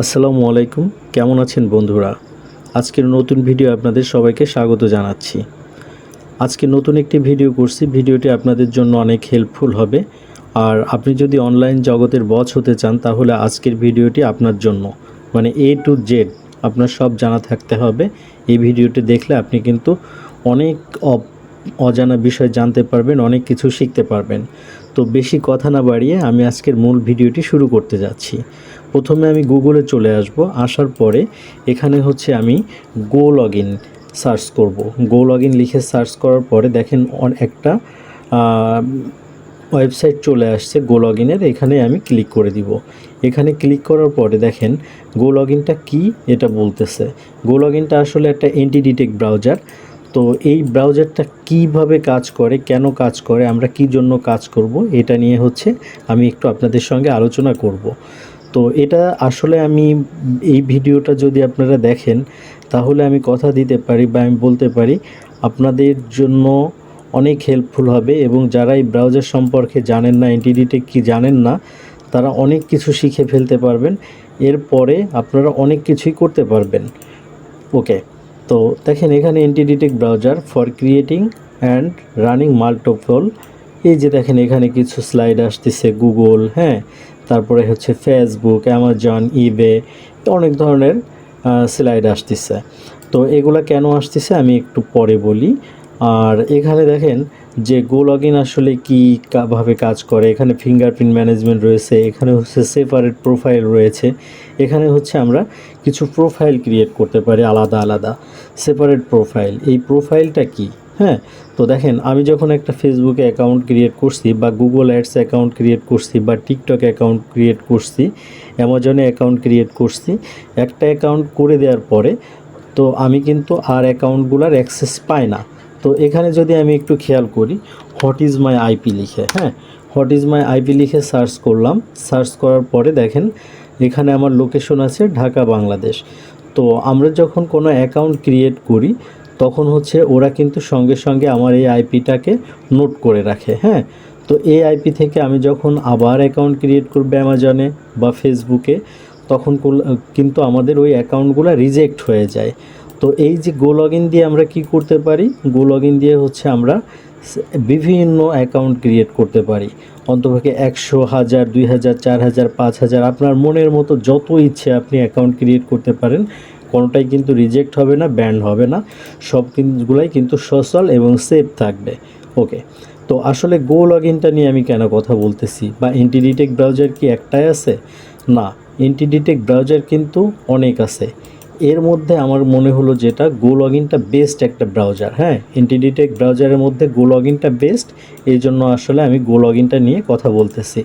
আসসালামু আলাইকুম। কেমন আছেন বন্ধুরা? আজকের নতুন ভিডিও আপনাদের সবাইকে স্বাগত জানাচ্ছি। আজকে নতুন একটি ভিডিও করছি। ভিডিওটি আপনাদের জন্য অনেক হেল্পফুল হবে। আর আপনি যদি অনলাইন জগতের বচ হতে চান, তাহলে আজকের ভিডিওটি আপনার জন্য। মানে এ টু জেড আপনার সব জানা থাকতে হবে। এই ভিডিওটি দেখলে আপনি কিন্তু অনেক অজানা বিষয় জানতে পারবেন, অনেক কিছু শিখতে পারবেন। তো বেশি কথা না বাড়িয়ে আমি আজকের মূল ভিডিওটি শুরু করতে যাচ্ছি। প্রথমে আমি গুগলে চলে আসব, আসার পরে এখানে হচ্ছে আমি গো লগ ইন সার্চ করব। গো লগ ইন লিখে সার্চ করার পরে দেখেন একটা ওয়েবসাইট চলে আসছে গো লগ ইনের এখানে আমি ক্লিক করে দিব। এখানে ক্লিক করার পরে দেখেন গো লগ ইনটা কী এটা বলতেছে। গো লগ ইনটা আসলে একটা এন্টিডিটেক ব্রাউজার তো এই ব্রাউজারটা কীভাবে কাজ করে, কেন কাজ করে, আমরা কি জন্য কাজ করব, এটা নিয়ে হচ্ছে আমি একটু আপনাদের সঙ্গে আলোচনা করব। তো এটা আসলে আমি এই ভিডিওটা যদি আপনারা দেখেন, তাহলে আমি কথা দিতে পারি বা আমি বলতে পারি আপনাদের জন্য অনেক হেল্পফুল হবে এবং যারা এই ব্রাউজার সম্পর্কে জানেন না এন্টিডিটেক কি জানেন না, তারা অনেক কিছু শিখে ফেলতে পারবেন। এরপরে আপনারা অনেক কিছুই করতে পারবেন। ওকে তো দেখেন এখানে antidetect browser for creating and running multiple এই যে দেখেন এখানে কিছু স্লাইড আসতেছে গুগল হ্যাঁ? তারপরে হচ্ছে ফেসবুক অ্যামাজন ইবে অনেক ধরনের স্লাইড আসতেছে। তো এগুলা কেন আসতেছে আমি একটু পরে বলি। আর এখানে দেখেন যে গো লগ ইন আসলে কী ভাবে কাজ করে, এখানে ফিঙ্গারপ্রিন্ট ম্যানেজমেন্ট রয়েছে, এখানে হচ্ছে সেপারেট প্রোফাইল রয়েছে, এখানে হচ্ছে আমরা কিছু প্রোফাইল ক্রিয়েট করতে পারি আলাদা আলাদা। সেপারেট প্রোফাইল এই প্রোফাইলটা কি? হ্যাঁ তো দেখেন, আমি যখন একটা ফেসবুকে অ্যাকাউন্ট ক্রিয়েট করছি বা গুগল অ্যাডস অ্যাকাউন্ট ক্রিয়েট করছি বা টিকটক অ্যাকাউন্ট ক্রিয়েট করছি অ্যামাজনে অ্যাকাউন্ট ক্রিয়েট করছি, একটা অ্যাকাউন্ট করে দেওয়ার পরে তো আমি কিন্তু আর অ্যাকাউন্টগুলোর অ্যাক্সেস পাই না। তো এখানে যদি আমি একটু খেয়াল করি হোয়াট ইজ মাই আইপি লিখে হ্যাঁ? হোয়াট ইজ মাই আইপি লিখে সার্চ করলাম সার্চ করার পরে দেখেন, এখানে আমার লোকেশন আছে ঢাকা, বাংলাদেশ। তো আমরা যখন কোনো অ্যাকাউন্ট ক্রিয়েট করি তখন হচ্ছে ওরা কিন্তু সঙ্গে সঙ্গে আমার এই আইপিটাকে নোট করে রাখে হ্যাঁ? তো এই আইপি থেকে আমি যখন আবার অ্যাকাউন্ট ক্রিয়েট করব অ্যামাজনে বা ফেসবুকে, তখন কিন্তু আমাদের ওই অ্যাকাউন্টগুলো রিজেক্ট হয়ে যায়। তো এই যে গো লগ দিয়ে আমরা কি করতে পারি? গো লগ ইন দিয়ে হচ্ছে আমরা বিভিন্ন অ্যাকাউন্ট ক্রিয়েট করতে পারি। অন্তপক্ষে একশো হাজার, দুই হাজার, চার হাজার, পাঁচ হাজার, আপনার মনের মতো যত ইচ্ছে আপনি অ্যাকাউন্ট ক্রিয়েট করতে পারেন কোনোটাই কিন্তু রিজেক্ট হবে না ব্যান্ড হবে না। সব কিছুগুলাই কিন্তু সচল এবং সেফ থাকবে। ওকে তো আসলে গো লগ ইনটা নিয়ে আমি কেন কথা বলতেছি? বা এন্টিডিটেক ব্রাউজার কি একটাই আছে? না এন্টিডিটেক ব্রাউজার কিন্তু অনেক আছে। এর মধ্যে আমার মনে হলো যেটা গো লগ ইনটা বেস্ট একটা ব্রাউজার হ্যাঁ? এন্টিডিটেক ব্রাউজারের মধ্যে গো লগ ইনটা বেস্ট এই জন্য আসলে আমি গো লগ ইনটা নিয়ে কথা বলতেছি।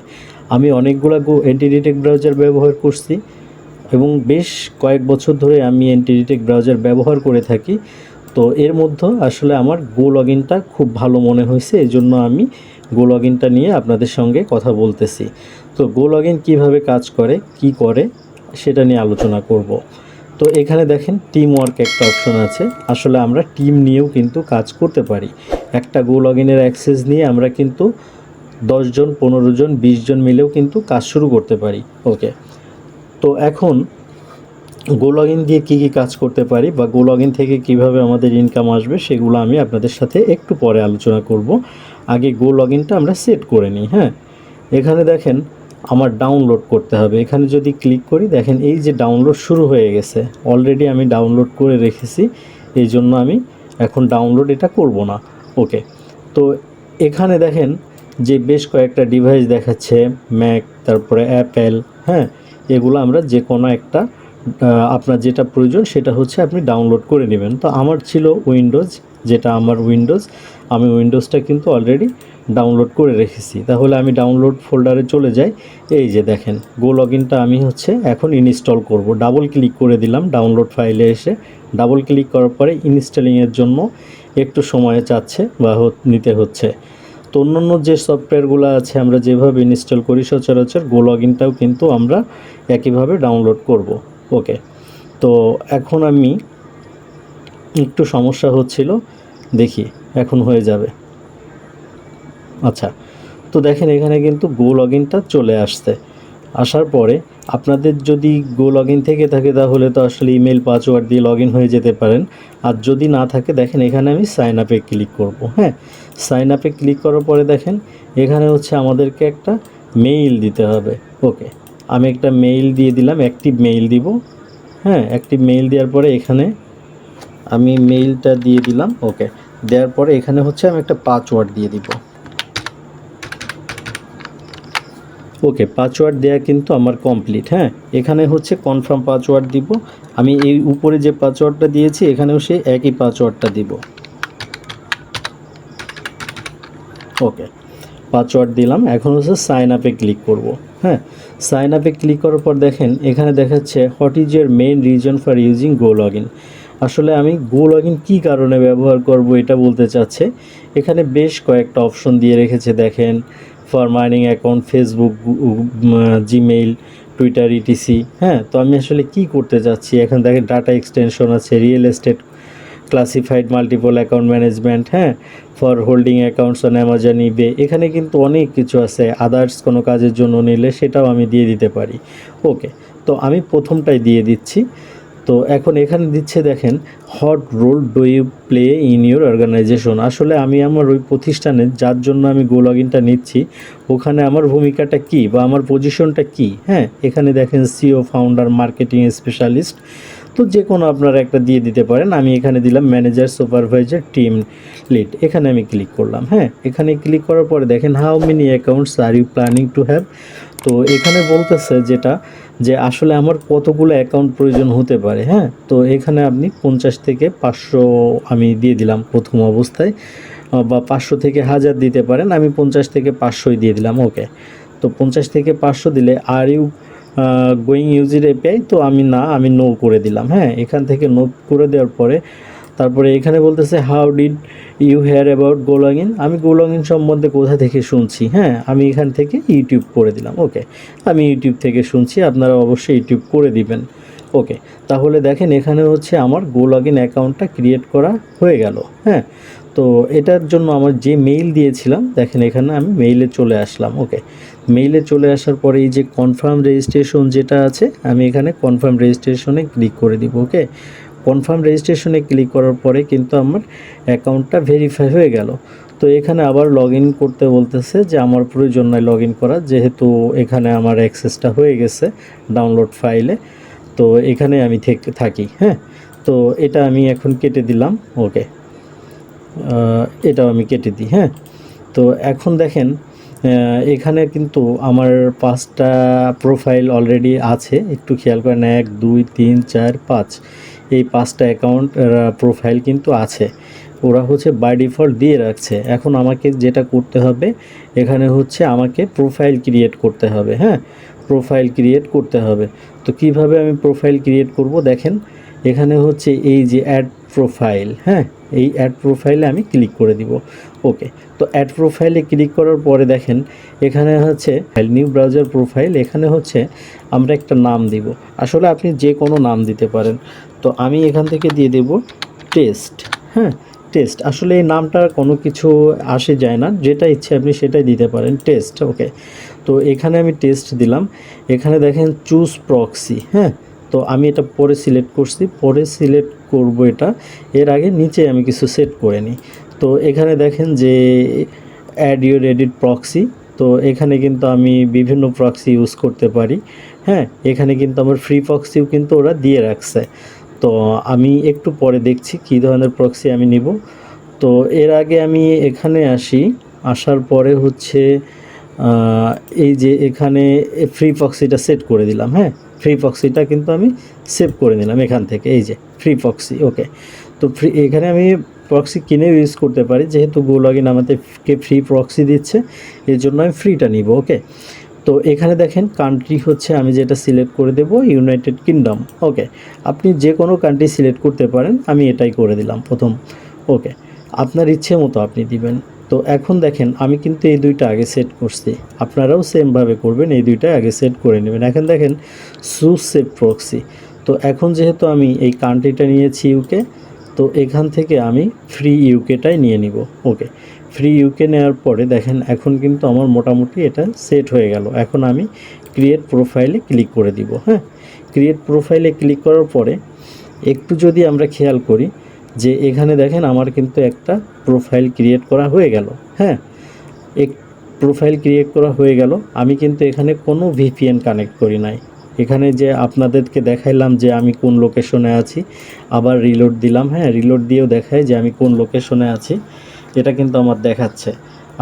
আমি অনেকগুলো গো এন্টিডিটেক ব্রাউজার ব্যবহার করছি। এবং বেশ কয়েক বছর ধরে আমি এন্টিডিটেক ব্রাউজার ব্যবহার করে থাকি। তো এর মধ্যে আসলে আমার গো লগ খুব ভালো মনে হয়েছে এই জন্য আমি গো লগ নিয়ে আপনাদের সঙ্গে কথা বলতেছি। তো গো লগ কীভাবে কাজ করে, কি করে, সেটা নিয়ে আলোচনা করব। তো এখানে দেখেন টিম ওয়ার্ক একটা অপশন আছে। আসলে আমরা টিম নিয়েও কিন্তু কাজ করতে পারি। একটা গো লগ ইনের অ্যাক্সেস নিয়ে আমরা কিন্তু দশজন পনেরো জন, বিশ জন মিলেও কিন্তু কাজ শুরু করতে পারি। ওকে তো এখন গো লগ ইন দিয়ে কী কী কাজ করতে পারি বা গো লগ ইন থেকে কীভাবে আমাদের ইনকাম আসবে সেগুলো আমি আপনাদের সাথে একটু পরে আলোচনা করব। আগে গো লগ ইনটা আমরা সেট করে নিই হ্যাঁ? এখানে দেখেন আমার ডাউনলোড করতে হবে। এখানে যদি ক্লিক করি, দেখেন এই যে ডাউনলোড শুরু হয়ে গেছে। অলরেডি আমি ডাউনলোড করে রেখেছি, এই জন্য আমি এখন ডাউনলোড এটা করব না। ওকে তো এখানে দেখেন যে বেশ কয়েকটা ডিভাইস দেখাচ্ছে ম্যাক তারপরে অ্যাপেল হ্যাঁ? এগুলো আমরা যে কোনো একটা আপনার যেটা প্রয়োজন সেটা হচ্ছে আপনি ডাউনলোড করে নেবেন। তো আমার ছিল উইন্ডোজ যেটা আমার উইন্ডোজ আমি উইন্ডোজটা কিন্তু অলরেডি ডাউনলোড করে রেখেছি। তাহলে আমি ডাউনলোড ফোল্ডারে চলে যাই। এই যে দেখেন গো লগইনটা আমি হচ্ছে এখন ইনস্টল করব। ডাবল ক্লিক করে দিলাম ডাউনলোড ফাইলে এসে। ডাবল ক্লিক করার পরে ইনস্টলিংয়ের জন্য একটু সময় চাচ্ছে বা নিতে হচ্ছে। তো অন্যান্য যে সফটওয়্যারগুলো আছে আমরা যেভাবে ইনস্টল করি সচরাচর গো লগইনটাও কিন্তু আমরা একইভাবে ডাউনলোড করব। ওকে তো এখন আমি একটু সমস্যা হচ্ছিল। দেখি, এখন হয়ে যাবে। আচ্ছা তো দেখেন এখানে কিন্তু গো লগইনটা চলে আসছে। আসার পরে আপনাদের যদি গো লগ ইন থেকে থাকে তাহলে তো আসলে ইমেল পাসওয়ার্ড দিয়ে লগ ইন হয়ে যেতে পারেন। আর যদি না থাকে, দেখেন এখানে আমি সাইন আপে ক্লিক করব। হ্যাঁ? সাইন আপে ক্লিক করার পরে দেখেন, এখানে হচ্ছে আমাদেরকে একটা মেইল দিতে হবে। ওকে আমি একটা মেইল দিয়ে দিলাম অ্যাক্টিভ মেইল দিব। হ্যাঁ অ্যাক্টিভ মেইল দেওয়ার পরে এখানে আমি মেইলটা দিয়ে দিলাম ওকে দেওয়ার পরে এখানে হচ্ছে আমি একটা পাসওয়ার্ড দিয়ে দিব। ওকে পাসওয়ার্ড দেওয়া কিন্তু আমার কমপ্লিট হ্যাঁ। এখানে হচ্ছে কনফার্ম পাসওয়ার্ড দিব। আমি এই উপরে যে পাসওয়ার্ডটা দিয়েছি, এখানেও সেই একই পাসওয়ার্ডটা দিব। ওকে পাসওয়ার্ড দিলাম। এখন হচ্ছে সাইন আপে ক্লিক করব। হ্যাঁ? সাইন আপে ক্লিক করার পর দেখেন, এখানে দেখাচ্ছে what is your main reason for using GoLogin আসলে আমি গো লগ ইন কী কারণে ব্যবহার করব এটা বলতে চাচ্ছে। এখানে বেশ কয়েকটা অপশন দিয়ে রেখেছে, দেখেন for mining account Facebook Gmail Twitter ETC হ্যাঁ? তো আমি আসলে কি করতে চাচ্ছি? এখন দেখেন ডাটা এক্সটেনশন আছে real estate classified multiple account management হ্যাঁ? For holding accounts on Amazon eBay এখানে কিন্তু অনেক কিছু আছে। আদার্স কোনো কাজের জন্য নিলে সেটাও আমি দিয়ে দিতে পারি। ওকে তো আমি প্রথমটাই দিয়ে দিচ্ছি। তো এখন এখানে দিচ্ছে দেখেন what role do you play in your organization আসলে আমি আমার ওই প্রতিষ্ঠানে যার জন্য আমি গো লগ ইনটা নিচ্ছি, ওখানে আমার ভূমিকাটা কি বা আমার পজিশনটা কি? হ্যাঁ এখানে দেখেন সিও ফাউন্ডার মার্কেটিং স্পেশালিস্ট তো যে কোনো আপনারা একটা দিয়ে দিতে পারেন। আমি এখানে দিলাম ম্যানেজার সুপারভাইজার টিম লিড এখানে আমি ক্লিক করলাম হ্যাঁ? এখানে ক্লিক করার পরে দেখেন how many accounts are you planning to have তো এখানে বলতেছে যেটা, যে আসলে আমার কতগুলো অ্যাকাউন্ট প্রয়োজন হতে পারে হ্যাঁ? তো এখানে আপনি পঞ্চাশ থেকে পাঁচশো আমি দিয়ে দিলাম প্রথম অবস্থায় বা পাঁচশো থেকে হাজার দিতে পারেন। আমি পঞ্চাশ থেকে পাঁচশোই দিয়ে দিলাম ওকে তো পঞ্চাশ থেকে পাঁচশো দিলে are you going user API তো আমি না, আমি নো করে দিলাম হ্যাঁ? এখান থেকে নো করে দেওয়ার পরে, তারপরে এখানে বলতেছে how did you hear about GoLogin আমি গো লগ ইন সম্বন্ধে কোথা থেকে শুনছি হ্যাঁ? আমি এখান থেকে ইউটিউব করে দিলাম ওকে আমি ইউটিউব থেকে শুনছি, আপনারা অবশ্যই ইউটিউব করে দিবেন ওকে তাহলে দেখেন, এখানে হচ্ছে আমার গো লগ ইন অ্যাকাউন্টটা ক্রিয়েট করা হয়ে গেল হ্যাঁ? তো এটার জন্য আমার যে মেইল দিয়েছিলাম, দেখেন এখানে আমি মেইলে চলে আসলাম ওকে মেইলে চলে আসার পরে এই যে কনফার্ম রেজিস্ট্রেশন যেটা আছে, আমি এখানে কনফার্ম রেজিস্ট্রেশনে ক্লিক করে দিব ওকে কনফার্ম রেজিস্ট্রেশনে ক্লিক করার পরে কিন্তু আমার অ্যাকাউন্টটা ভেরিফাই হয়ে গেল। তো এখানে আবার লগ করতে বলতেছে যে আমার প্রয়োজন নয় লগ ইন করা, যেহেতু এখানে আমার অ্যাক্সেসটা হয়ে গেছে ডাউনলোড ফাইলে তো এখানে আমি থেকে, থাকি হ্যাঁ? তো এটা আমি এখন কেটে দিলাম ওকে এটাও আমি কেটে দিই হ্যাঁ? তো এখন দেখেন এখানে কিন্তু আমার পাঁচটা প্রোফাইল অলরেডি আছে। একটু খেয়াল করেন, এক, দুই, তিন, চার, পাঁচ। এই পাঁচটা অ্যাকাউন্ট প্রোফাইল কিন্তু আছে। ওরা হচ্ছে বাই ডিফল্ট দিয়ে রাখছে। এখন আমাকে যেটা করতে হবে, এখানে হচ্ছে আমাকে প্রোফাইল ক্রিয়েট করতে হবে হ্যাঁ? প্রোফাইল ক্রিয়েট করতে হবে। তো কীভাবে আমি প্রোফাইল ক্রিয়েট করব? দেখেন, এখানে হচ্ছে এই যে অ্যাড প্রোফাইল হ্যাঁ? এই অ্যাড প্রোফাইলে আমি ক্লিক করে দিব। ওকে, তো অ্যাড প্রোফাইলে ক্লিক করার পরে দেখেন, এখানে হচ্ছে নিউ ব্রাউজার প্রোফাইল এখানে হচ্ছে আমরা একটা নাম দিব। আসলে আপনি যে কোনো নাম দিতে পারেন। তো আমি এখান থেকে দিয়ে দেব টেস্ট হ্যাঁ? টেস্ট আসলে এই নামটার কোনো কিছু আসে যায় না। যেটা ইচ্ছে আপনি সেটাই দিতে পারেন টেস্ট ওকে। তো এখানে আমি টেস্ট দিলাম। এখানে দেখেন চুজ প্রক্সি হ্যাঁ? তো আমি এটা পরে সিলেক্ট করছি। পরে সিলেক্ট করব এটা। এর আগে নিচে আমি কিছু সেট করে নিই। তো এখানে দেখেন যে অ্যাড ইউর এডিট প্রক্সি তো এখানে কিন্তু আমি বিভিন্ন প্রক্সি ইউজ করতে পারি। হ্যাঁ এখানে কিন্তু আমার ফ্রি প্রক্সিও কিন্তু ওরা দিয়ে রাখছে। তো আমি একটু পরে দেখছি কী ধরনের প্রক্সি আমি নিব। তো এর আগে আমি এখানে আসি, আসার পরে হচ্ছে এই যে এখানে ফ্রি প্রক্সিটা সেট করে দিলাম। হ্যাঁ ফ্রি প্রক্সিটা কিন্তু আমি সেভ করে নিলাম এখান থেকে, এই যে ফ্রি প্রক্সি ওকে তো ফ্রি এখানে আমি প্রক্সি কিনেও ইউজ করতে পারি, যেহেতু গো লগ ইন আমাদেরকে ফ্রি প্রক্সি দিচ্ছে, এর জন্য আমি ফ্রিটা নিব ওকে তো এখানে দেখেন কান্ট্রি হচ্ছে আমি যেটা সিলেক্ট করে দেব ইউনাইটেড কিংডম ওকে আপনি যে কোনো কান্ট্রি সিলেক্ট করতে পারেন, আমি এটাই করে দিলাম প্রথম ওকে আপনার ইচ্ছে মতো আপনি দিবেন। তো এখন দেখেন আমি কিন্তু এই দুইটা আগে সেট করছি, আপনারাও সেমভাবে করবেন, এই দুইটা আগে সেট করে নেবেন। এখন দেখেন সু সেভ প্রক্সি তো এখন যেহেতু আমি এই কান্ট্রিটা নিয়েছি ইউকে তো এখান থেকে আমি ফ্রি ইউকেটাই নিয়ে নিব। ওকে ফ্রি ইউকে নেওয়ার পরে দেখেন, এখন কিন্তু আমার মোটামুটি এটা সেট হয়ে গেল। এখন আমি ক্রিয়েট প্রোফাইলে ক্লিক করে দিব হ্যাঁ? ক্রিয়েট প্রোফাইলে ক্লিক করার পরে একটু যদি আমরা খেয়াল করি যে এখানে দেখেন আমার কিন্তু একটা প্রোফাইল ক্রিয়েট করা হয়ে গেল হ্যাঁ? এক প্রোফাইল ক্রিয়েট করা হয়ে গেল। আমি কিন্তু এখানে কোনো ভিপিএন কানেক্ট করি নাই। এখানে যে আপনাদেরকে দেখাইলাম যে আমি কোন লোকেশনে আছি, আবার রিলোড দিলাম হ্যাঁ রিলোড দিয়েও দেখায় যে আমি কোন লোকেশনে আছি, এটা কিন্তু আমার দেখাচ্ছে।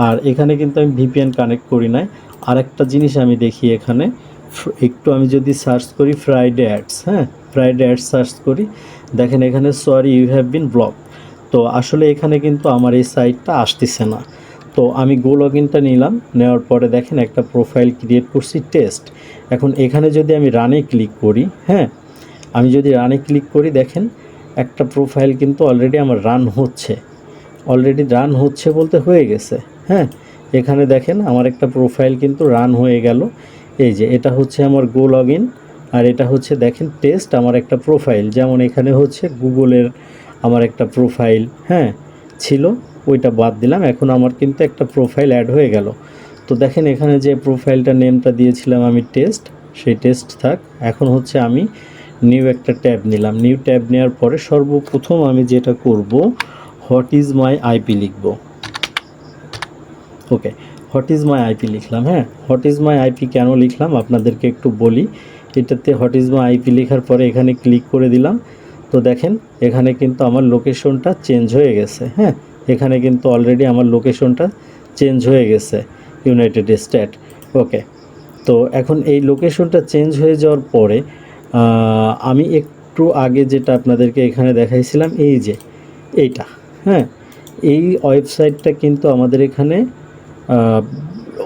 আর এখানে কিন্তু আমি ভিপিএন কানেক্ট করি নাই। আরেকটা জিনিস আমি দেখি এখানে একটু আমি যদি সার্চ করি ফ্রাইডে অ্যাডস হ্যাঁ ফ্রাইডে অ্যাডস সার্চ করি, দেখেন এখানে sorry you have been block তো আসলে এখানে কিন্তু আমার এই সাইটটা আসতেছে না। তো আমি গো লগইনটা নিলাম, নেওয়ার পরে দেখেন একটা প্রোফাইল ক্রিয়েট করছি টেস্ট এখন এখানে যদি আমি রানে ক্লিক করি হ্যাঁ আমি যদি রানে ক্লিক করি, দেখেন একটা প্রোফাইল কিন্তু অলরেডি আমার রান হচ্ছে। অলরেডি রান হচ্ছে বলতে হয়ে গেছে হ্যাঁ। এখানে দেখেন আমার একটা প্রোফাইল কিন্তু রান হয়ে গেল। এই যে, এটা হচ্ছে আমার গো লগ আর এটা হচ্ছে দেখেন টেস্ট আমার একটা প্রোফাইল যেমন এখানে হচ্ছে গুগলের আমার একটা প্রোফাইল হ্যাঁ ছিল, ওইটা বাদ দিলাম। এখন আমার কিন্তু একটা প্রোফাইল অ্যাড হয়ে গেল। তো দেখেন এখানে যে প্রোফাইলটা নেমটা দিয়েছিলাম আমি টেস্ট সেই টেস্ট থাক। এখন হচ্ছে আমি নিউ একটা ট্যাব নিলাম। নিউ ট্যাব নেওয়ার পরে সর্বপ্রথম আমি যেটা করব হোয়াট ইজ মাই আইপি লিখব। Okay what is my IP লিখলাম হ্যাঁ? হোয়াট ইজ মাই আইপি কেন লিখলাম? আপনাদেরকে একটু বলি। এটাতে হোয়াট ইজ মাই আইপি লেখার পরে এখানে ক্লিক করে দিলাম। তো দেখেন, এখানে কিন্তু আমার লোকেশনটা চেঞ্জ হয়ে গেছে হ্যাঁ? এখানে কিন্তু অলরেডি আমার লোকেশনটা চেঞ্জ হয়ে গেছে। ইউনাইটেড স্টেট ওকে তো এখন এই লোকেশনটা চেঞ্জ হয়ে যাওয়ার পরে আমি একটু আগে যেটা আপনাদেরকে এখানে দেখাইছিলাম, এই যে এইটা হ্যাঁ? এই ওয়েবসাইটটা কিন্তু আমাদের এখানে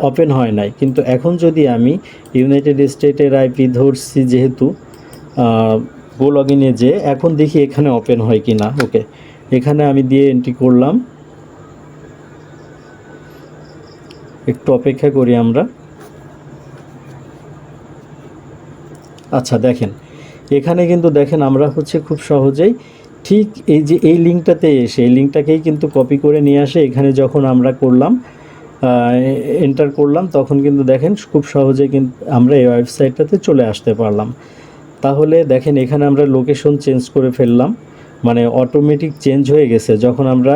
ওপেন হয় নাই। কিন্তু এখন যদি আমি ইউনাইটেড স্টেটের আইপি ধরছি যেহেতু গো লগ ইনে যে, এখন দেখি এখানে ওপেন হয় কি না ওকে এখানে আমি দিয়ে এন্ট্রি করলাম। একটু অপেক্ষা করি আমরা। আচ্ছা দেখেন। এখানে কিন্তু দেখেন আমরা হচ্ছে খুব সহজেই ঠিক এই যে এই লিঙ্কটাতে এসে, এই লিঙ্কটাকেই কিন্তু কপি করে নিয়ে আসে। এখানে যখন আমরা করলাম এন্টার করলাম, তখন কিন্তু দেখেন খুব সহজে কিন্তু আমরা এই ওয়েবসাইটটাতে চলে আসতে পারলাম। তাহলে দেখেন এখানে আমরা লোকেশন চেঞ্জ করে ফেললাম। মানে অটোমেটিক চেঞ্জ হয়ে গেছে। যখন আমরা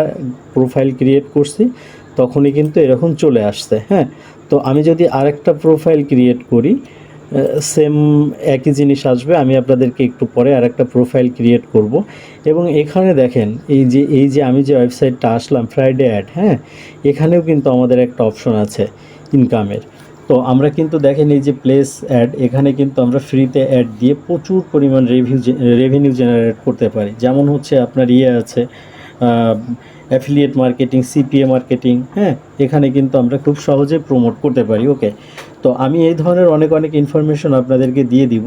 প্রোফাইল ক্রিয়েট করছি তখনই কিন্তু এরকম চলে আসছে হ্যাঁ? তো আমি যদি আরেকটা প্রোফাইল ক্রিয়েট করি সেম একই জিনিস আসবে, আমি আপনাদেরকে একটু পরে আরেকটা প্রোফাইল ক্রিয়েট করব। এবং এখানে দেখেন, এই যে এই যে আমি যে ওয়েবসাইটটা আসলাম ফ্রাইডে অ্যাড হ্যাঁ? এখানেও কিন্তু আমাদের একটা অপশন আছে ইনকামের তো আমরা কিন্তু দেখেন, এই যে প্লেস অ্যাড এখানে কিন্তু আমরা ফ্রিতে অ্যাড দিয়ে প্রচুর পরিমাণ রেভিউ রেভিনিউ জেনারেট করতে পারি। যেমন হচ্ছে আপনার ইয়ে আছে অ্যাফিলিয়েট মার্কেটিং সিপিএ মার্কেটিং হ্যাঁ? এখানে কিন্তু আমরা খুব সহজে প্রমোট করতে পারি ওকে তো আমি এই ধরনের অনেক অনেক ইনফরমেশন আপনাদেরকে দিয়ে দিব।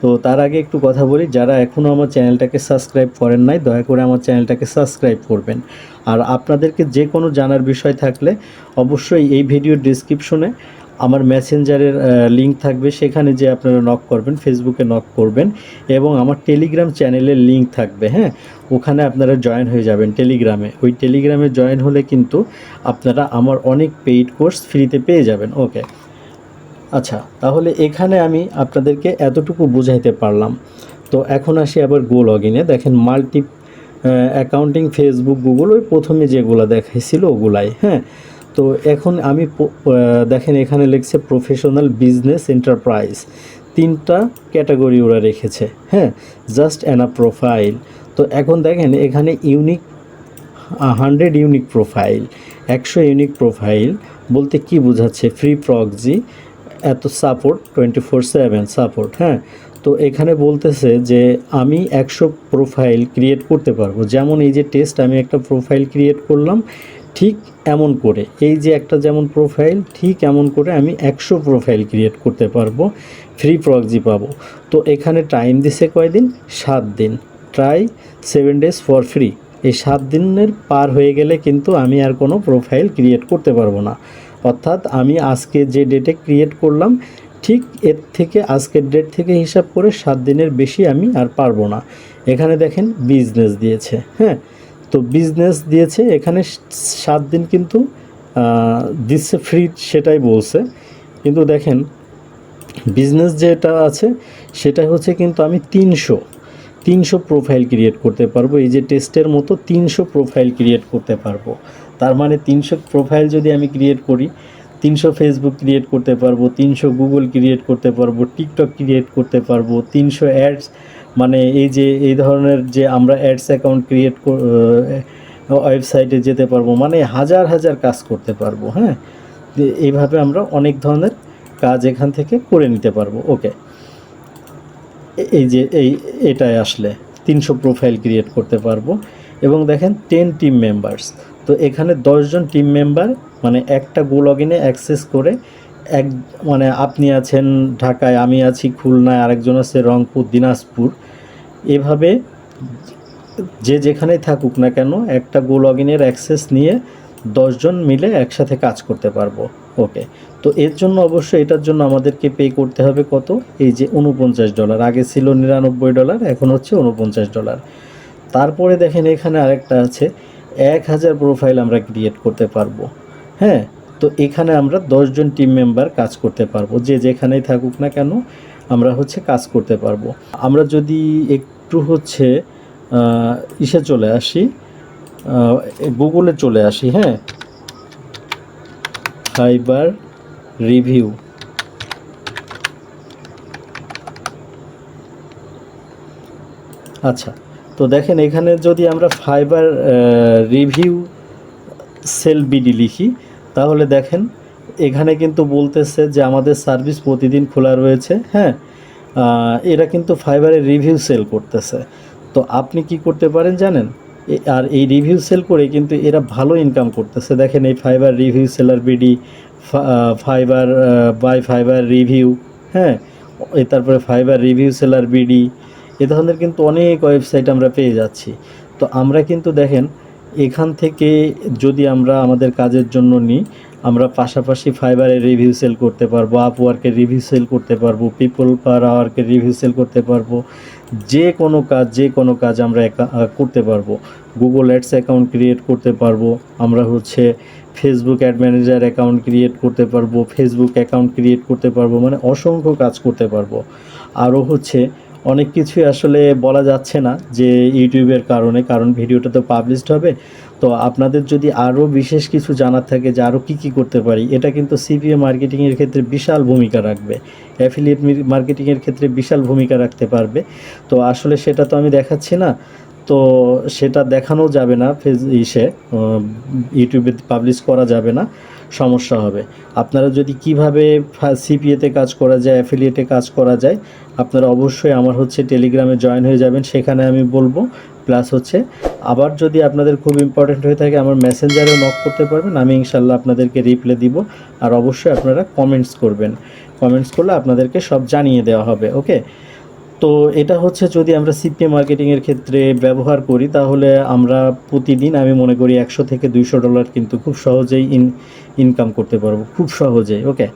তো তার আগে একটু কথা বলি, যারা এখনও আমার চ্যানেলটাকে সাবস্ক্রাইব করেন নাই, দয়া করে আমার চ্যানেলটাকে সাবস্ক্রাইব করবেন। আর আপনাদেরকে যে কোনো জানার বিষয় থাকলে অবশ্যই এই ভিডিওর ডিসক্রিপশনে আমার মেসেঞ্জারের লিঙ্ক থাকবে, সেখানে যে আপনারা নক করবেন ফেসবুকে নক করবেন এবং আমার টেলিগ্রাম চ্যানেলের লিঙ্ক থাকবে হ্যাঁ? ওখানে আপনারা জয়েন হয়ে যাবেন টেলিগ্রামে ওই টেলিগ্রামে জয়েন হলে কিন্তু আপনারা আমার অনেক পেইড কোর্স ফ্রিতে পেয়ে যাবেন। ওকে আচ্ছা তাহলে এখানে আমি আপনাদেরকে এতটুকু বুঝাইতে পারলাম। তো এখন আসি আবার গো লগ ইনে দেখেন মাল্টি অ্যাকাউন্টিং ফেসবুক গুগল ওই প্রথমে যেগুলো দেখাইছিল ওগুলাই হ্যাঁ? তো এখন আমি দেখেন এখানে লিখছে প্রফেশনাল বিজনেস এন্টারপ্রাইজ তিনটা ক্যাটাগরি ওরা রেখেছে হ্যাঁ? জাস্ট অ্যান আ প্রোফাইল তো এখন দেখেন এখানে ইউনিক হান্ড্রেড ইউনিক প্রোফাইল একশো ইউনিক প্রোফাইল বলতে কি বোঝাচ্ছে? ফ্রি প্রক্সি এত support twenty four seven support হ্যাঁ? তো এখানে বলতেছে যে আমি একশো প্রোফাইল ক্রিয়েট করতে পারব। যেমন এই যে টেস্ট আমি একটা প্রোফাইল ক্রিয়েট করলাম ঠিক এমন করে, এই যে একটা যেমন প্রোফাইল ঠিক এমন করে আমি একশো প্রোফাইল ক্রিয়েট করতে পারব ফ্রি প্রক্সি পাবো। তো এখানে টাইম দিছে কয়দিন? সাত দিন। Try seven days for free এই সাত দিনের পার হয়ে গেলে কিন্তু আমি আর কোনো প্রোফাইল ক্রিয়েট করতে পারব না। অর্থাৎ আমি আজকে যে ডেটে ক্রিয়েট করলাম, ঠিক এর থেকে আজকের ডেট থেকে হিসাব করে সাত দিনের বেশি আমি আর পারব না। এখানে দেখেন বিজনেস দিয়েছে হ্যাঁ? তো বিজনেস দিয়েছে, এখানে সাত দিন কিন্তু দিচ্ছে ফ্রি সেটাই বলছে। কিন্তু দেখেন বিজনেস যেটা আছে, সেটা হচ্ছে কিন্তু আমি তিনশো তিনশো প্রোফাইল ক্রিয়েট করতে পারব। এই যে টেস্টের মতো তিনশো প্রোফাইল ক্রিয়েট করতে পারব। তার মানে তিনশো প্রোফাইল যদি আমি ক্রিয়েট করি, তিনশো ফেসবুক ক্রিয়েট করতে পারব, তিনশো গুগল ক্রিয়েট করতে পারব টিকটক ক্রিয়েট করতে পারব, তিনশো অ্যাডস মানে এই যে, এই ধরনের যে আমরা অ্যাডস অ্যাকাউন্ট ক্রিয়েট ওয়েবসাইটে যেতে পারব মানে হাজার হাজার কাজ করতে পারব হ্যাঁ? এইভাবে আমরা অনেক ধরনের কাজ এখান থেকে করে নিতে পারব ওকে এই যে, এই এটায় আসলে তিনশো প্রোফাইল ক্রিয়েট করতে পারব। এবং দেখেন টেন টিম মেম্বার্স তো এখানে দশজন টিম মেম্বার মানে একটা গো লগ ইনে অ্যাক্সেস করে এক মানে আপনি আছেন ঢাকায়, আমি আছি খুলনায়, আরেকজন আছে রংপুর, দিনাজপুর। এভাবে যে যেখানেই থাকুক না কেন একটা গো লগ ইনের অ্যাক্সেস নিয়ে দশজন মিলে একসাথে কাজ করতে পারব। ওকে। তো এর জন্য অবশ্যই এটার জন্য আমাদেরকে পে করতে হবে কত? এই যে উনপঞ্চাশ ডলার। আগে ছিল নিরানব্বই ডলার, এখন হচ্ছে উনপঞ্চাশ ডলার। তারপরে দেখেন এখানে আরেকটা আছে, এক হাজার প্রোফাইল আমরা ক্রিয়েট করতে পারব। হ্যাঁ? তো এখানে আমরা দশজন টিম মেম্বার কাজ করতে পারব। যে যেখানেই থাকুক না কেন, আমরা হচ্ছে কাজ করতে পারব। আমরা যদি একটু হচ্ছে ইসে চলে আসি গুগলে চলে আসি হ্যাঁ? ফাইবার রিভিউ আচ্ছা তো দেখেন এখানে যদি আমরা ফাইবার রিভিউ সেল বিডি লিখি তাহলে দেখেন, এখানে কিন্তু বলতেছে যে আমাদের সার্ভিস প্রতিদিন খোলা রয়েছে হ্যাঁ? এরা কিন্তু ফাইবারের রিভিউ সেল করতেছে। তো আপনি কি করতে পারেন জানেন? আর এই রিভিউ সেল করে কিন্তু এরা ভালো ইনকাম করতেছে। দেখেন এই Fiverr review, seller BD Fiverr buy Fiverr review হ্যাঁ? তারপরে ফাইবার রিভিউ, সেলার বিডি, এ ধরনের কিন্তু অনেক ওয়েবসাইট আমরা পেয়ে যাচ্ছি। তো আমরা কিন্তু দেখেন এখান থেকে যদি আমরা আমাদের কাজের জন্য নিই, আমরা পাশাপাশি ফাইবারের রিভিউ সেল করতে পারব আপওয়ার্কের রিভিউ সেল করতে পারব পিপল পার আওয়ারকে রিভিউ সেল করতে পারব, যে কোনো কাজ, যে কোনো কাজ আমরা করতে পারব। গুগল অ্যাডস অ্যাকাউন্ট ক্রিয়েট করতে পারব, আমরা হচ্ছে Facebook ad manager account create করতে পারব ফেসবুক অ্যাকাউন্ট ক্রিয়েট করতে পারব মানে অসংখ্য কাজ করতে পারব। আরও হচ্ছে অনেক কিছুই আসলে বলা যাচ্ছে না যে ইউটিউবের কারণে, কারণ ভিডিওটা তো পাবলিশড হবে। তো আপনাদের যদি আরও বিশেষ কিছু জানার থাকে যে আরও কী কী করতে পারি, এটা কিন্তু সিপিএ মার্কেটিংয়ের ক্ষেত্রে বিশাল ভূমিকা রাখবে। অ্যাফিলিয়েট মার্কেটিংয়ের ক্ষেত্রে বিশাল ভূমিকা রাখতে পারবে। তো আসলে সেটা তো আমি দেখাচ্ছি না। তো সেটা দেখানো যাবে না ফেস, ইসে ইউটিউবে পাবলিশ করা যাবে না। সমস্যা হবে। আপনারা যদি কীভাবে সিপিএতে কাজ করা যায় অ্যাফিলিয়েটে কাজ করা যায়, আপনারা অবশ্যই আমার হচ্ছে টেলিগ্রামে জয়েন হয়ে যাবেন, সেখানে আমি বলব। প্লাস হচ্ছে, আবার যদি আপনাদের খুব ইম্পর্টেন্ট হয়ে থাকে, আমার মেসেঞ্জারে নক করতে পারবেন, আমি ইনশাল্লাহ আপনাদেরকে রিপ্লাই দিব। আর অবশ্যই আপনারা কমেন্টস করবেন। কমেন্টস করলে আপনাদেরকে সব জানিয়ে দেওয়া হবে ওকে তো এটা হচ্ছে যদি আমরা সিপিএ মার্কেটিংয়ের ক্ষেত্রে ব্যবহার করি, তাহলে আমরা প্রতিদিন আমি মনে করি একশো থেকে দুইশো ডলার কিন্তু খুব সহজেই ইন ইনকাম করতে পারব, খুব সহজেই ওকে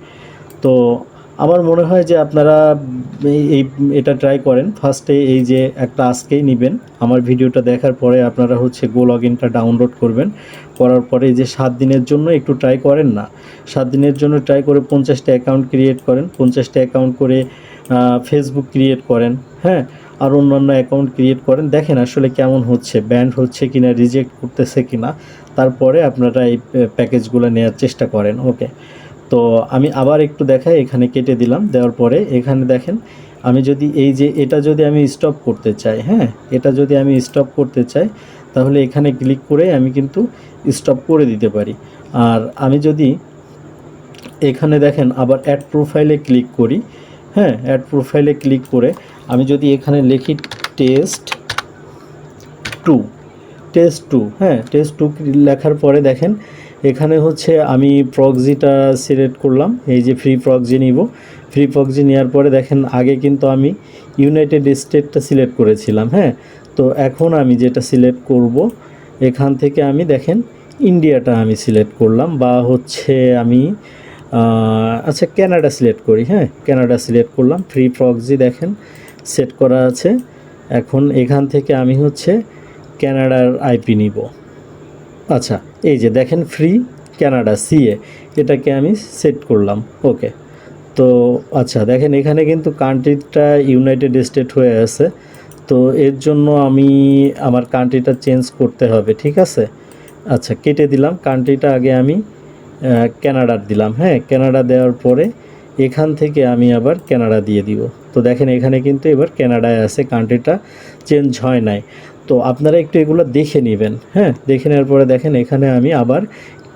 তো আমার মনে হয় যে আপনারা এই এটা ট্রাই করেন। ফার্স্টে এই যে একটা আজকেই নেবেন, আমার ভিডিওটা দেখার পরে আপনারা হচ্ছে গো লগ ইনটা ডাউনলোড করবেন। করার পরে যে সাত দিনের জন্য একটু ট্রাই করেন না। সাত দিনের জন্য ট্রাই করে পঞ্চাশটা অ্যাকাউন্ট ক্রিয়েট করেন। পঞ্চাশটা অ্যাকাউন্ট করে ফেসবুক ক্রিয়েট করেন হ্যাঁ? আর অন্যান্য অ্যাকাউন্ট ক্রিয়েট করেন। দেখেন আসলে কেমন হচ্ছে ব্যান্ড হচ্ছে কিনা রিজেক্ট করতেছে কিনা, তারপরে আপনারা এই প্যাকেজগুলো নেওয়ার চেষ্টা করেন ওকে তো আমি আবার একটু দেখাই, এখানে কেটে দিলাম, দেওয়ার পরে এখানে দেখেন, আমি যদি এই যে, এটা যদি আমি স্টপ করতে চাই হ্যাঁ? এটা যদি আমি স্টপ করতে চাই, তাহলে এখানে ক্লিক করে আমি কিন্তু স্টপ করে দিতে পারি। আর আমি যদি এখানে দেখেন, আবার অ্যাড প্রোফাইলে ক্লিক করি হ্যাঁ অ্যাড প্রোফাইলে ক্লিক করে আমি যদি এখানে লিখি টেস্ট টু টেস্ট টু হ্যাঁ টেস্ট টু লেখার পরে দেখেন এখানে হচ্ছে আমি প্রক্সিটা সিলেক্ট করলাম, এই যে ফ্রি প্রক্সি নিব। ফ্রি প্রক্সি নেওয়ার পরে দেখেন আগে কিন্তু আমি ইউনাইটেড স্টেটটা সিলেক্ট করেছিলাম হ্যাঁ। তো এখন আমি যেটা সিলেক্ট করব, এখান থেকে আমি দেখেন ইন্ডিয়াটা আমি সিলেক্ট করলাম, বা হচ্ছে আমি আচ্ছা ক্যানাডা সিলেক্ট করি হ্যাঁ? ক্যানাডা সিলেক্ট করলাম ফ্রি প্রক্সি দেখেন সেট করা আছে। এখন এখান থেকে আমি হচ্ছে ক্যানাডার আইপি নিব। আচ্ছা এই যে দেখেন ফ্রি ক্যানাডা সিএ এটাকে আমি সেট করলাম ওকে তো আচ্ছা দেখেন, এখানে কিন্তু কান্ট্রিটা ইউনাইটেড স্টেট হয়ে আছে। তো, এর জন্য আমি আমার কান্ট্রিটা চেঞ্জ করতে হবে, ঠিক আছে? আচ্ছা কেটে দিলাম। কান্ট্রিটা আগে আমি আহ, কানাডার দিলাম হ্যাঁ কানাডা দেওয়ার পরে এখান থেকে আমি আবার কানাডা দিয়ে দিব। তো দেখেন এখানে কিন্তু এবার কানাডায় আছে কান্ট্রিটা চেঞ্জ হয় নাই। তো আপনারা একটু এগুলো দেখে নেবেন হ্যাঁ দেখে নেওয়ার পরে দেখেন এখানে আমি আবার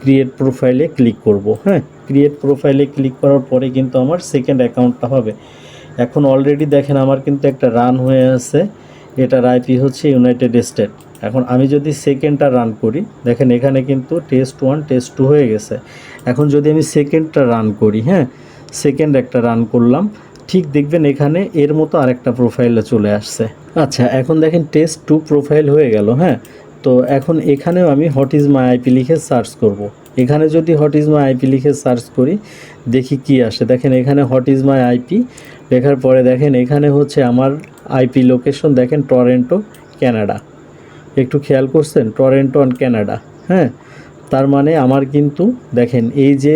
ক্রিয়েট প্রোফাইলে ক্লিক করব হ্যাঁ। ক্রিয়েট প্রোফাইলে ক্লিক করার পরে কিন্তু আমার সেকেন্ড অ্যাকাউন্টটা হবে। এখন অলরেডি দেখেন আমার কিন্তু একটা রান হয়ে আছে এটার আইপি হচ্ছে ইউনাইটেড স্টেট এখন আমি যদি সেকেন্ডটা রান করি, দেখেন এখানে কিন্তু টেস্ট ওয়ান টেস্ট টু হয়ে গেছে। এখন যদি আমি সেকেন্ডটা রান করি হ্যাঁ সেকেন্ড একটা রান করলাম, ঠিক দেখবেন এখানে এর মতো আরেকটা প্রোফাইলে চলে আসছে। আচ্ছা এখন দেখেন টেস্ট টু প্রোফাইল হয়ে গেল হ্যাঁ তো এখন এখানেও আমি হোয়াট ইজ মাই আইপি লিখে সার্চ করব। এখানে যদি হোয়াট ইজ মাই আইপি লিখে সার্চ করি, দেখি কি আসে। দেখেন এখানে হোয়াট ইজ মাই আইপি লেখার পরে দেখেন এখানে হচ্ছে আমার আইপি লোকেশন দেখেন টরেন্টো কানাডা একটু খেয়াল করছেন? টরেন্টো অন কানাডা হ্যাঁ? তার মানে আমার কিন্তু, দেখেন, এই যে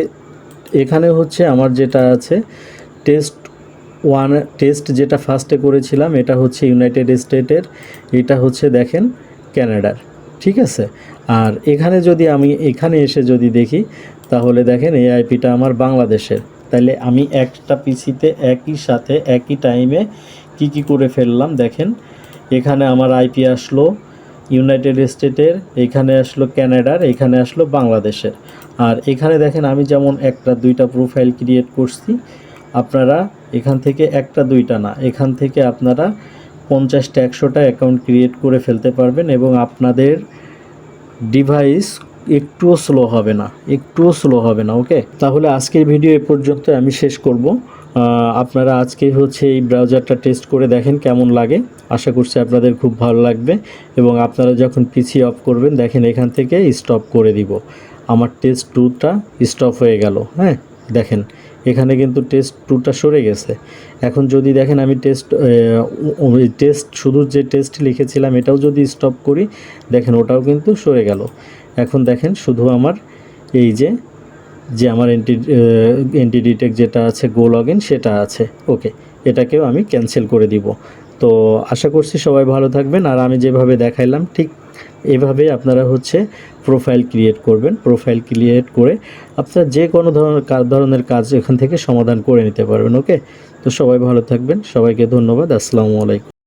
এখানে হচ্ছে আমার যেটা আছে, টেস্ট ওয়ান, টেস্ট যেটা ফার্স্টে করেছিলাম, এটা হচ্ছে ইউনাইটেড স্টেটের, এটা হচ্ছে দেখেন কানাডার ঠিক আছে? আর এখানে যদি আমি, এখানে এসে যদি দেখি, তাহলে দেখেন এই আইপিটা আমার বাংলাদেশের। তাহলে আমি একটা পিসিতে একই সাথে, একই টাইমে কি কি করে ফেললাম? দেখেন, এখানে আমার আইপি আসলো ইউনাইটেড স্টেটের এখানে আসলো কানাডার এখানে আসলো বাংলাদেশের আর এখানে দেখেন আমি যেমন একটা, দুইটা প্রোফাইল ক্রিয়েট করছি, আপনারা এখান থেকে একটা, দুইটা না, এখান থেকে আপনারা পঞ্চাশটা, একশোটা অ্যাকাউন্ট ক্রিয়েট করে ফেলতে পারবেন এবং আপনাদের ডিভাইস একটুও স্লো হবে না, একটুও স্লো হবে না ওকে তাহলে আজকের ভিডিও এ পর্যন্ত আমি শেষ করব। আপনারা আজকে হচ্ছে এই ব্রাউজারটা টেস্ট করে দেখেন কেমন লাগে। আশা করছি আপনাদের খুব ভালো লাগবে এবং আপনারা যখন পিসি অফ করবেন, দেখেন এখান থেকে স্টপ করে দিব। আমার টেস্ট টুটা স্টপ হয়ে গেল হ্যাঁ? দেখেন, এখানে কিন্তু টেস্ট টুটা সরে গেছে। এখন যদি দেখেন আমি টেস্ট টেস্ট শুধু যে টেস্ট লিখেছিলাম, এটাও যদি স্টপ করি, দেখেন ওটাও কিন্তু সরে গেল। এখন দেখেন শুধু আমার এই যে যে আমার এন্টি এন্টি ডিটেক যেটা আছে গো লগ সেটা আছে। ওকে এটাকেও আমি ক্যান্সেল করে দিব। তো আশা করছি সবাই ভালো থাকবেন। আর আমি যেভাবে দেখাইলাম, ঠিক এভাবে আপনারা হচ্ছে প্রোফাইল ক্রিয়েট করবেন। প্রোফাইল ক্রিয়েট করে আপনারা যে কোনো ধরনের ধরনের কাজ এখান থেকে সমাধান করে নিতে পারবেন। ওকে তো সবাই ভালো থাকবেন। সবাইকে ধন্যবাদ। আসসালামু আলাইকুম।